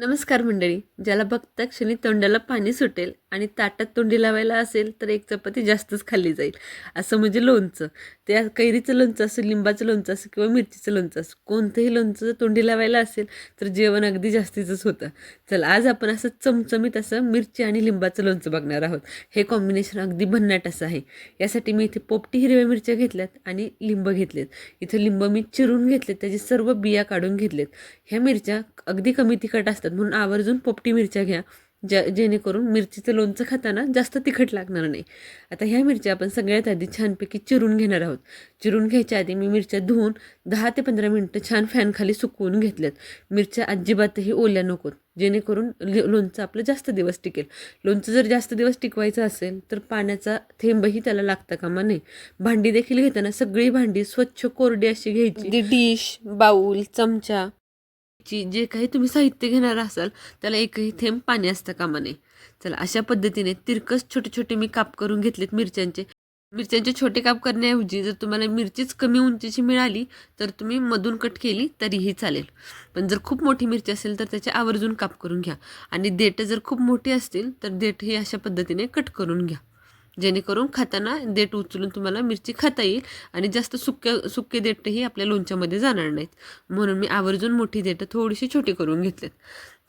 नमस्कार मंडळी ज्याला बघता क्षणी तोंडाला पाणी सुटेल आणि ताटात तोंडी लावायला असेल तर एक चपाती जास्तच खाल्ली जाईल. असं म्हणजे लोणचं. त्या कैरीचं लोणचं असो लिंबाचं लोणचं असो किंवा मिरचीचं लोणचं असो कोणतंही लोणचं जर तोंडी लावायला असेल तर जेवण अगदी जास्तीचंच होतं. चल आज आपण असं चमचमीत असं मिरची आणि लिंबाचं लोणचं बघणार आहोत. हे कॉम्बिनेशन अगदी भन्नाट असं आहे. यासाठी मी इथे पोपटी हिरव्या मिरच्या घेतल्यात आणि लिंब घेतलेत. इथं लिंब मी चिरून घेतलेत त्याचे सर्व बिया काढून घेतलेत. ह्या मिरच्या अगदी कमी तिखट असतात म्हणून आवर्जून पोपटी मिरच्या घ्या. ज्या जेणेकरून मिरचीचं लोणचं खाताना जास्त तिखट लागणार नाही. आता ह्या मिरच्या आपण सगळ्यात आधी छानपैकी चिरून घेणार आहोत. चिरून घ्यायच्या आधी मी मिरच्या धुवून दहा ते पंधरा मिनटं छान फॅनखाली सुकवून घेतल्यात. मिरच्या अजिबातही ओल्या नकोत. जेणेकरून लोणचं आपलं जास्त दिवस टिकेल. लोणचं जर जास्त दिवस टिकवायचं असेल तर पाण्याचा थेंबही त्याला लागता कामा नये. भांडी देखील घेताना सगळी भांडी स्वच्छ कोरडी अशी घ्यायची. डिश बाऊल चमचा ची जे काही तुम्ही साहित्य घेणार असाल त्याला एकही थेंब पाणी असतं कामा नये चला अशा पद्धतीने तिरकस छोटे छोटे मी काप करून घेतलेत मिरच्यांचे. मिरच्यांचे छोटे काप करण्याऐवजी जर तुम्हाला मिरचीच कमी उंचीची मिळाली तर तुम्ही मधून कट केली तरीही चालेल. पण जर खूप मोठी मिरची असेल तर त्याचे आवर्जून काप करून घ्या. आणि देठं जर खूप मोठी असतील तर देठ ही अशा पद्धतीने कट करून घ्या. जेणेकरून खाताना देठ उचलून तुम्हाला मिरची खाता येईल आणि जास्त सुक्या सुके देठही आपल्या लोणच्यामध्ये जाणार नाहीत. म्हणून मी आवर्जून मोठी देठं थोडीशी छोटी करून घेतलेत.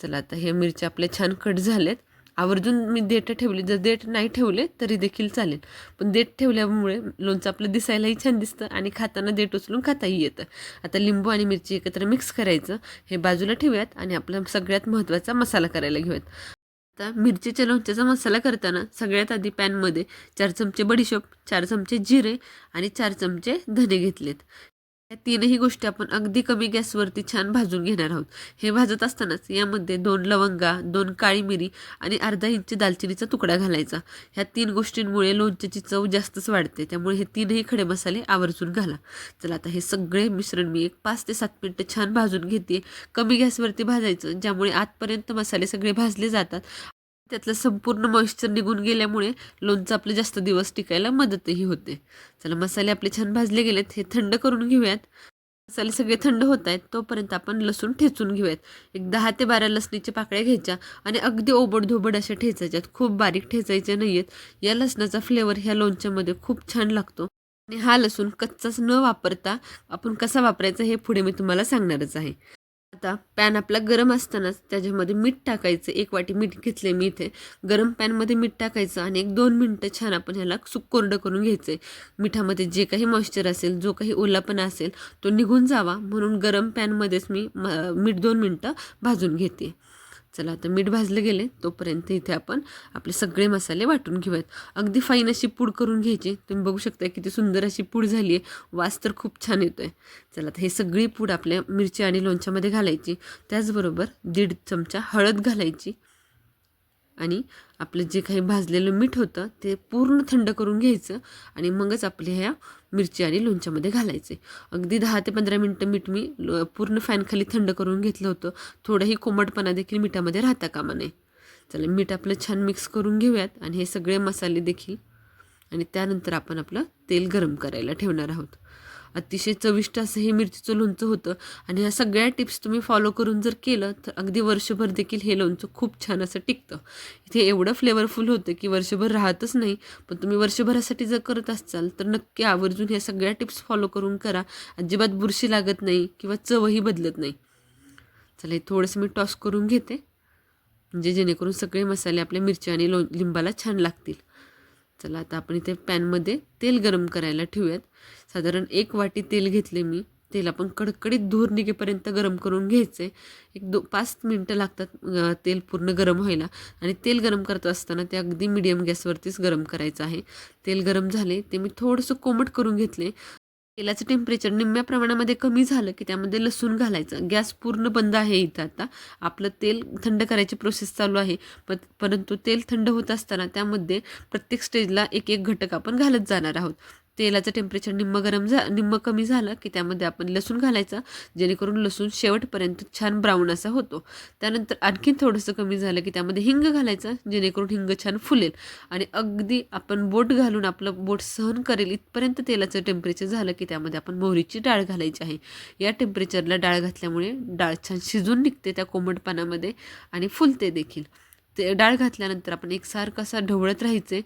चला आता हे मिरच्या आपल्या छान कट झाल्यात. आवर्जून मी देठ ठेवली. जर देठ नाही ठेवले तरी देखील चालेल. पण देठ ठेवल्यामुळे लोणचं आपलं दिसायलाही छान दिसतं आणि खाताना देठ उचलून खाताही येतं. आता लिंबू आणि मिरची एकत्र मिक्स करायचं. हे बाजूला ठेवूयात आणि आपला सगळ्यात महत्त्वाचा मसाला करायला घेऊयात. आता मिरचीच्या लोणच्याचा मसाला करताना सगळ्यात आधी पॅनमध्ये चार चमचे बडीशोप चार चमचे जिरे आणि चार चमचे धने घेतलेत. या तीनही गोष्टी आपण अगदी कमी गॅसवरती छान भाजून घेणार आहोत. हे भाजत असतानाच यामध्ये दोन लवंगा दोन काळी मिरी आणि अर्धा इंच दालचिनीचा तुकडा घालायचा. ह्या तीन गोष्टींमुळे लोणच्याची चव जास्तच वाढते. त्यामुळे हे तीनही खडे मसाले आवर्जून घाला. चला आता हे सगळे मिश्रण मी एक पाच ते सात मिनटं छान भाजून घेते कमी गॅसवरती भाजायचं ज्यामुळे आतपर्यंत मसाले सगळे भाजले जातात त्यातलं संपूर्ण मॉइश्चर निघून गेल्यामुळे लोणचं आपलं जास्त दिवस टिकायला मदतही होते. चला मसाले आपले छान भाजले गेलेत. हे थंड करून घेऊयात. मसाले सगळे थंड होत आहेत. तोपर्यंत आपण लसूण ठेचून घेऊयात. एक दहा ते बारा लसणीच्या पाकळ्या घ्यायच्या आणि अगदी ओबडधोबड अशा ठेचायच्यात. खूप बारीक ठेचायच्या नाही आहेत या लसणाचा फ्लेवर ह्या लोणच्यामध्ये खूप छान लागतो. आणि हा लसूण कच्चाच न वापरता आपण कसा वापरायचा हे पुढे मी तुम्हाला सांगणारच आहे. आता पॅन आपला गरम असतानाच त्याच्यामध्ये मीठ टाकायचं. एक वाटी मीठ घेतले मी इथे. गरम पॅनमध्ये मीठ टाकायचं आणि एक दोन मिनटं छान आपण ह्याला सुक कोरडं करून घ्यायचं आहे मिठामध्ये जे काही मॉइश्चर असेल जो काही ओलापणा असेल तो निघून जावा. म्हणून गरम पॅनमध्येच मी मीठ दोन मिनटं भाजून घेते. चला आता मीठ भाजलं गेले तोपर्यंत इथे आपण आपले सगळे मसाले वाटून घेऊयात. अगदी फाईन अशी पूड करून घ्यायची. तुम्ही बघू शकता किती सुंदर अशी पूड झाली आहे वास तर खूप छान येतो आहे चला आता हे सगळी पूड आपल्या मिरची आणि लोणच्यामध्ये घालायची. त्याचबरोबर दीड चमचा हळद घालायची. आणि आपलं जे काही भाजलेलं मीठ होतं ते पूर्ण थंड करून घ्यायचं आणि मगच आपल्या ह्या मिरची आणि लोणच्यामध्ये घालायचे. अगदी दहा ते पंधरा मिनटं मीठ मी लो- पूर्ण फॅनखाली थंड करून घेतलं होतं. थोडंही कोमटपणा देखील मिठामध्ये राहता कामा नये. चला मीठ आपलं छान मिक्स करून घेऊयात आणि हे सगळे मसाले देखील. आणि त्यानंतर आपण आपलं तेल गरम करायला ठेवणार आहोत. अतिशय चविष्ट असं हे मिरचीचं लोणचं होतं. आणि ह्या सगळ्या टिप्स तुम्ही फॉलो करून जर केलं तर अगदी वर्षभर देखील हे लोणचं खूप छान असं टिकतं. इथे एवढं फ्लेवरफुल होतं की वर्षभर राहतच नाही पण तुम्ही वर्षभरासाठी जर करत असाल तर नक्की आवर्जून ह्या सगळ्या टिप्स फॉलो करून करा. अजिबात बुरशी लागत नाही किंवा चवही बदलत नाही. चला हे थोडंसं मी टॉस करून घेते. म्हणजे जेणेकरून सगळे मसाले आपल्या मिरची आणि लो लिंबाला छान लागतील. चला आता आपण इथे पॅनमध्ये तेल गरम करायला ठेवूयात. साधारण एक वाटी तेल घेतले मी. तेल आपण कडकडीत धूर निघेपर्यंत गरम करून घ्यायचे. एक दो पाच मिनटं लागतात तेल पूर्ण गरम व्हायला. आणि तेल गरम करत असताना ते अगदी मिडियम गॅसवरतीच गरम करायचं आहे. तेल गरम झाले ते मी थोडंसं कोमट करून घेतले. तेलाचं टेम्परेचर निम्म्या प्रमाणामध्ये कमी झालं की त्यामध्ये लसूण घालायचं. गॅस पूर्ण बंद आहे इथं आता. आपलं तेल थंड करायची प्रोसेस चालू आहे. प परंतु तेल थंड होत असताना त्यामध्ये प्रत्येक स्टेजला एक एक घटक आपण घालत जाणार आहोत. तेलाचं टेम्परेचर निम्म गरम झा निम्म कमी झालं की त्यामध्ये आपण लसूण घालायचं जेणेकरून लसूण शेवटपर्यंत छान ब्राऊन असा होतो. त्यानंतर आणखीन थोडंसं कमी झालं की त्यामध्ये हिंग घालायचं जेणेकरून हिंग छान फुलेल. आणि अगदी आपण बोट घालून आपलं बोट सहन करेल इथपर्यंत तेलाचं टेम्परेचर झालं की त्यामध्ये आपण मोहरीची डाळ घालायची आहे. या टेम्परेचरला डाळ घातल्यामुळे डाळ छान शिजून निघते त्या कोमट पानामध्ये आणि फुलते देखील. ते डाळ घातल्यानंतर आपण एकसारखं असा ढवळत राहायचे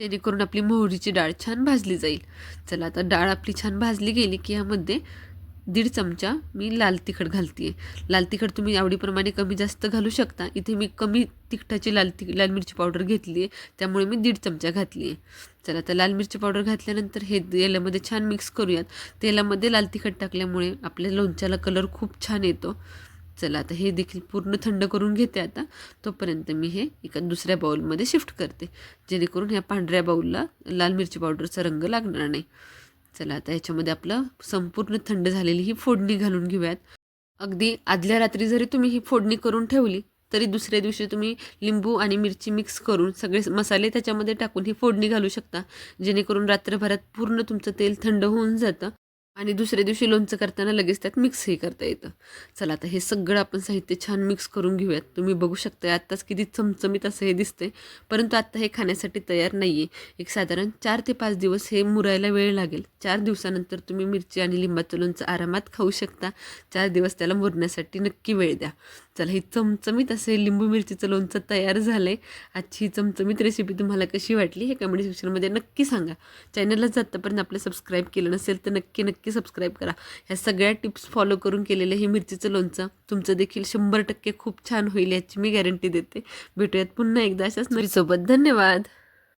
जेणेकरून आपली मोहरीची डाळ छान भाजली जाईल. चला आता डाळ आपली छान भाजली गेली की यामध्ये दीड चमचा मी लाल तिखट घालते लाल तिखट तुम्ही आवडीप्रमाणे कमी जास्त घालू शकता. इथे मी कमी तिखटाची लाल ति लाल मिरची पावडर घेतली आहे त्यामुळे मी दीड चमचा घातली आहे चला आता लाल मिरची पावडर घातल्यानंतर हे तेलामध्ये छान मिक्स करूयात. तेलामध्ये लाल तिखट टाकल्यामुळे आपल्या लोणच्याला कलर खूप छान येतो. चला आता हे देखील पूर्ण थंड करून घेते आता. तोपर्यंत मी हे एका दुसऱ्या बाऊलमध्ये शिफ्ट करते. जेणेकरून ह्या पांढऱ्या बाऊलला लाल मिरची पावडरचा रंग लागणार नाही. चला आता ह्याच्यामध्ये आपलं संपूर्ण थंड झालेली ही फोडणी घालून घेऊयात. अगदी आदल्या रात्री जरी तुम्ही ही फोडणी करून ठेवली तरी दुसऱ्या दिवशी तुम्ही लिंबू आणि मिरची मिक्स करून सगळे मसाले त्याच्यामध्ये टाकून ही फोडणी घालू शकता. जेणेकरून रात्रभरात पूर्ण तुमचं तेल थंड होऊन जातं. आणि दुसऱ्या दिवशी लोणचं करताना लगेच त्यात मिक्सही करता येतं. चला आता हे सगळं आपण साहित्य छान मिक्स करून घेऊयात. तुम्ही बघू शकता आत्ताच किती चमचमीत असं हे दिसते परंतु आत्ता हे खाण्यासाठी तयार नाही आहे एक साधारण चार ते पाच दिवस हे मुरायला वेळ लागेल. चार दिवसानंतर तुम्ही मिरची आणि लिंबाचं लोणचं आरामात खाऊ शकता. चार दिवस त्याला मुरण्यासाठी नक्की वेळ द्या. चला ही चमचमीत असे लिंबू मिरचीचं लोणचं तयार झालं आहे आजची ही चमचमीत रेसिपी तुम्हाला कशी वाटली हे कमेंट सेक्शनमध्ये नक्की सांगा. चॅनलला आत्तापर्यंत आपलं सबस्क्राईब केलं नसेल तर नक्की नक्की सबस्क्राईब करा. ह्या सगळ्या टिप्स फॉलो करून केलेलं हे मिरचीचं लोणचं तुमचं देखील शंभर टक्के खूप छान होईल याची मी गॅरंटी देते. भेटूयात पुन्हा एकदा अशाच सोबत. धन्यवाद.